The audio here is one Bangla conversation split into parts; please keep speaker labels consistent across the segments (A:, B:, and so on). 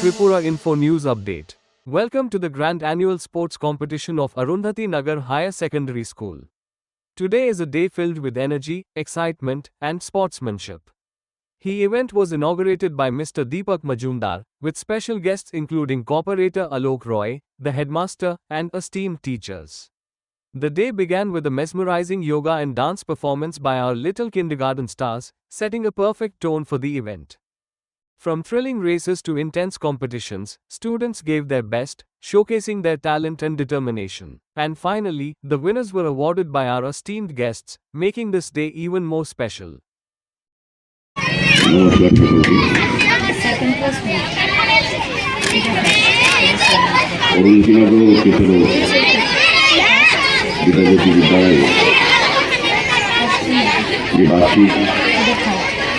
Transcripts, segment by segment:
A: Tripura Info News Update. Welcome to the grand annual sports competition of Arundhati Nagar Higher Secondary School. Today is a day filled with energy, excitement, and sportsmanship. The event was inaugurated by Mr. Deepak Majumdar, with special guests including Cooperator Alok Roy, the headmaster, and esteemed teachers. The day began with a mesmerizing yoga and dance performance by our little kindergarten stars, setting a perfect tone for the event. From thrilling races to intense competitions, students gave their best, showcasing their talent and determination. And finally, the winners were awarded by our esteemed guests, making this day even more special.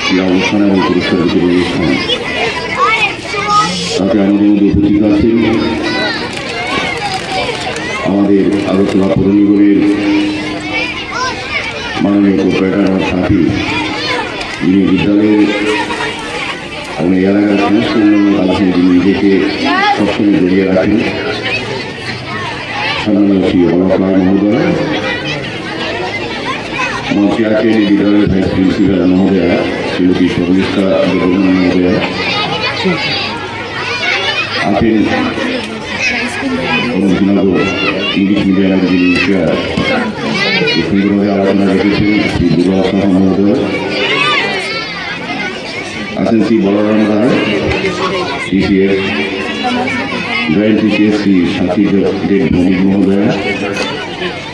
B: ক্রীড়া অনুষ্ঠান এবং পুরস্কার বিতরণ অনুষ্ঠান তাতে আমাদের মধ্যে উপস্থিত আছেন আমাদের আগরতলা পৌর মাননীয় কোপারেটার আমার সাথী যিনি বিদ্যালয়ের এবং এই এলাকার সমস্ত উন্নয়ন কাজে যিনি নিজেকে সবসময় জড়িয়ে রাখেন। মহোদয় মঞ্চে আছেন বিদ্যালয়ের ভাইস প্রিন্সিপাল মহোদয়া শ্রীমতী শর্মিষ্ঠা মহোদয়া আছেন অনুজনগর ইংলিশ মিডিয়ামের যিনি বিষয় সুন্দরভাবে আলোচনা রেখেছেন শ্রী দুর্গা সাহা মহোদয়। আছেন Shri Balaram Roy TCS joint TCS Shri Sathi Deb Bhowmik মহোদয়,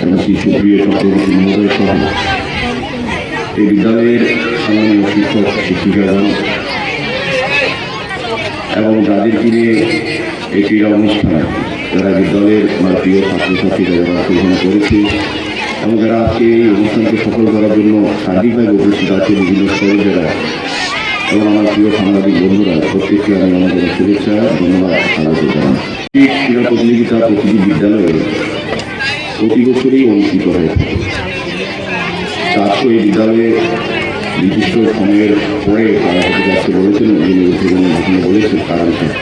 B: এবং শ্রী সুপ্রিয় চক্রবর্তী মহোদয় সহ। এই বিদ্যালয়ের সম্মানীয় শিক্ষক শিক্ষিকাগণ এবং যাদেরকে এই ক্রীড়া অনুষ্ঠান, যারা বিদ্যালয়ের আমার প্রিয় ছাত্রছাত্রীরা যারা অংশগ্রহণ করেছে এবং যারা আজকে এই অনুষ্ঠানকে সফল করার জন্য সার্বিকভাবে উপস্থিত আছে বিভিন্ন স্তরে যারা। এবং আমার প্রিয় সাংবাদিক বন্ধুরা, প্রত্যেককে আমি আমাদের শুভেচ্ছা, ধন্যবাদ স্বাগত জানাই। ক্রীড়া প্রতিযোগিতা প্রতিটি বিদ্যালয়ে প্রতি বছরই অনুষ্ঠিত হয়ে থাকে। চারশো এই বিদ্যালয়ে নির্দিষ্ট সময়ের পরে তারা হতে যাচ্ছে বলেছেন ভাষণে বলেছেন তার বিষয়ে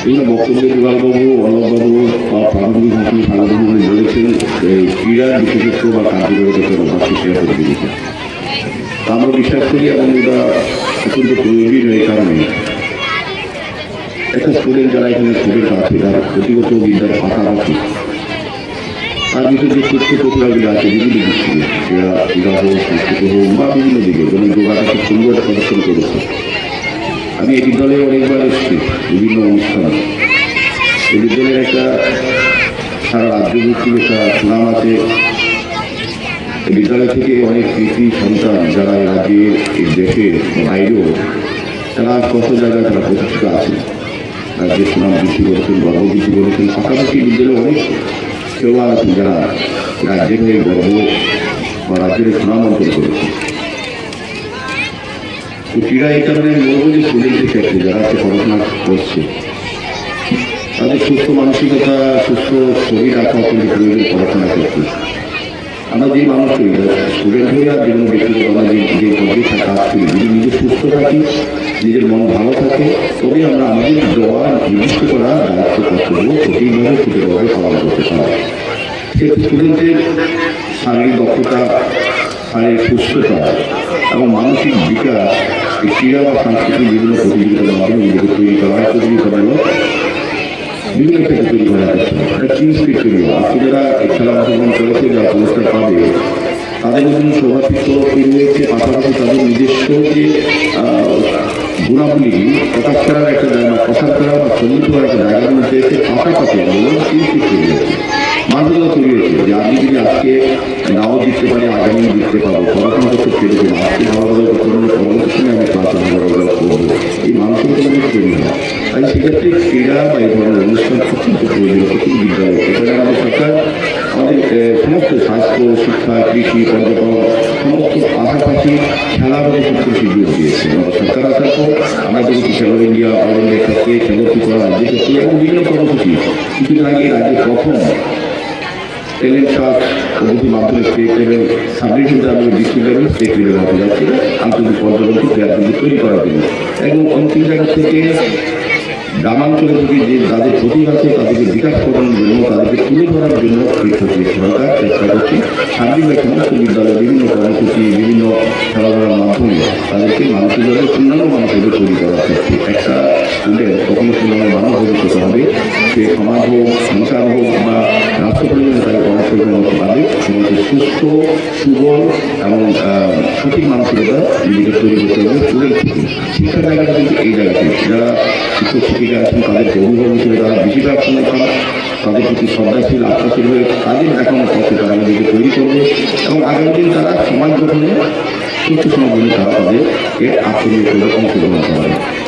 B: বিভিন্ন বক্তব্যে দুলালবাবু অলোকবাবু বা প্রাথমিক ভাষণে সাংবাদিক বলেছেন এই ক্রীড়ার বিশেষত্ব বা কার্যকারিতা বাকি ক্রীড়া প্রতিযোগিতা তা আমরা বিশ্বাস করি এবং এটা অত্যন্ত প্রয়োজনীয় এই কারণে। একটা স্টুডেন্ট যারা এখানে স্টুডেন্ট আছে যারা প্রতিগত বিদ্যার পাশাপাশি তার ভিতরে যে তথ্য প্রতিভাগুলি আছে বিভিন্ন দিক ক্রীড়া ক্রীড়া হোক সংস্কৃত হোক বা বিভিন্ন দিকে, যেমন যোগাটা খুব সুন্দর প্রদর্শন করেছে। আমি এই বিদ্যালয়ে অনেকবার এসেছি, বিভিন্ন অনুষ্ঠানে। এই বিদ্যালয়ের একটা সারা রাজ্য ভিত্তিক একটা সুনাম আছে। এই বিদ্যালয় থেকে অনেক কৃতি সন্তান যারা এই রাজ্যে এই দেশে বাইরেও, তারা কত জায়গায় তারা প্রতিষ্ঠিত আছে রাজ্যের সুনাম বৃদ্ধি করেছেন, গর্ব বৃদ্ধি করেছেন। পাশাপাশি বিদ্যালয়ে অনেক আছেন যারা রাজ্যের হয়ে গর্ব বা রাজ্যের সুনাম অর্জন করেছেন তো ক্রীড়া এই কারণে আমি বলব যে স্টুডেন্টের ক্ষেত্রে যারা আজকে পড়াশোনা করছে তাদের সুস্থ মানসিকতা সুস্থ শরীর রাখা অত্যন্ত প্রয়োজন পড়াশোনার ক্ষেত্রে আমরা যে মানুষকে স্টুডেন্ট হয়ে আর যেগুলো ব্যক্তিগত আমরা যে যে পদে কাজ করি যদি নিজে সুস্থ থাকি নিজের মন ভালো থাকে তবে আমরা আমাদের দেওয়া নির্দিষ্ট করা দায়িত্ব কর্তব্য সঠিকভাবে সুন্দরভাবে পালন করতে পারি সেক্ষেত্রে স্টুডেন্টের শারীরিক দক্ষতা, শারীরিক সুস্থতা এবং মানসিক বিকাশ এই ক্রীড়া বা সাংস্কৃতিক বিভিন্ন প্রতিযোগিতার মাধ্যমে নিজেকে তৈরি করা হয় প্রতিযোগিতামূলক বিভিন্ন ক্ষেত্রে তৈরি করা যাচ্ছে একটা টিম স্পিড তৈরি হয়। আজকে যারা খেলা অংশগ্রহণ করেছে, যারা পুরস্কার পাবে, তাদের মধ্যে সৌভাতৃত্ব তৈরি হয়েছে। পাশাপাশি তাদের নিজস্ব যে গুণাবলী প্রকাশ করার একটা জায়গা, প্রসার করার বা প্রমিত করার একটা জায়গার মধ্যে এসে পাশাপাশি টিম স্পিড তৈরি হয়েছে? মানসিকতা তৈরি হয়েছে। যে আমি যদি আজকে নাও জিততে পারি, আগামী জিততে পারব, পড়াশোনা করতে পেরে যাব আজকে ভালোভাবে করতে পরবর্তী আমি ক্লাসে ভালোভাবে করব। এই মানসিকতা তৈরি হয়। তাই সেক্ষেত্রে ক্রীড়া বা এই ধরনের অনুষ্ঠান সমস্ত পাশাপাশি খেলাধুলা ক্ষেত্রে সুযোগ আমাদের আমরা দেখেছি খেলো ইন্ডিয়া ইন্ডিয়া ক্ষেত্রে খেলো ত্রিপুরা রাজ্যের ক্ষেত্রে এবং বিভিন্ন কর্মসূচি? কিছুদিন আগে রাজ্যে প্রথম ট্যালেন্ট সার্চ প্রভৃতির মাধ্যমে state level subdivision level district level state level হতে যাচ্ছে। আন্তর্জাতিক পর্যটন প্লেয়ারগুলি তৈরি করার জন্য। এবং অন্তিম জায়গা থেকে গ্রামাঞ্চলে থেকে যে যাদের ক্ষতি আছে তাদেরকে বিকাশ করানোর জন্য, তাদেরকে তুলে ধরার জন্য এই সরকার চেষ্টা করছে সার্বিক সমস্ত বিদ্যালয়ে বিভিন্ন কর্মসূচি, বিভিন্ন খেলাধুলার মাধ্যমে তাদেরকে মানসিক অন্যান্য মানুষের তৈরি করা হচ্ছে একটা স্টুডেন্ট কখনো পূর্ণাঙ্গ মানুষ ভবিষ্যৎ হবে। সে সমাজ হোক, সংসার হোক বা রাষ্ট্র পরিবারে তাকে কর্মসংস্থান পাবে এবং সে সুস্থ, সুবল এবং সঠিক মানসিকতা নিজেকে তৈরি করতে হবে স্টুডেন্ট থেকে শিক্ষা জায়গাটা কিন্তু এই জায়গাতে যারা শিক্ষক, শিক্ষিকা আছেন তাদেরকে অভিভাবক হিসেবে তারা বেশিরভাগ সময় পান তাদের প্রতি শ্রদ্ধাশীল আত্মাশীল হয়ে তাদের দেখানোর পথে তারা নিজেকে তৈরি করবে এবং আগামী দিন তারা সমাজ গঠনে সুস্থ সমাজ তারা তাদের এর আত্মনিয়োগ করে অংশগ্রহণ করবে।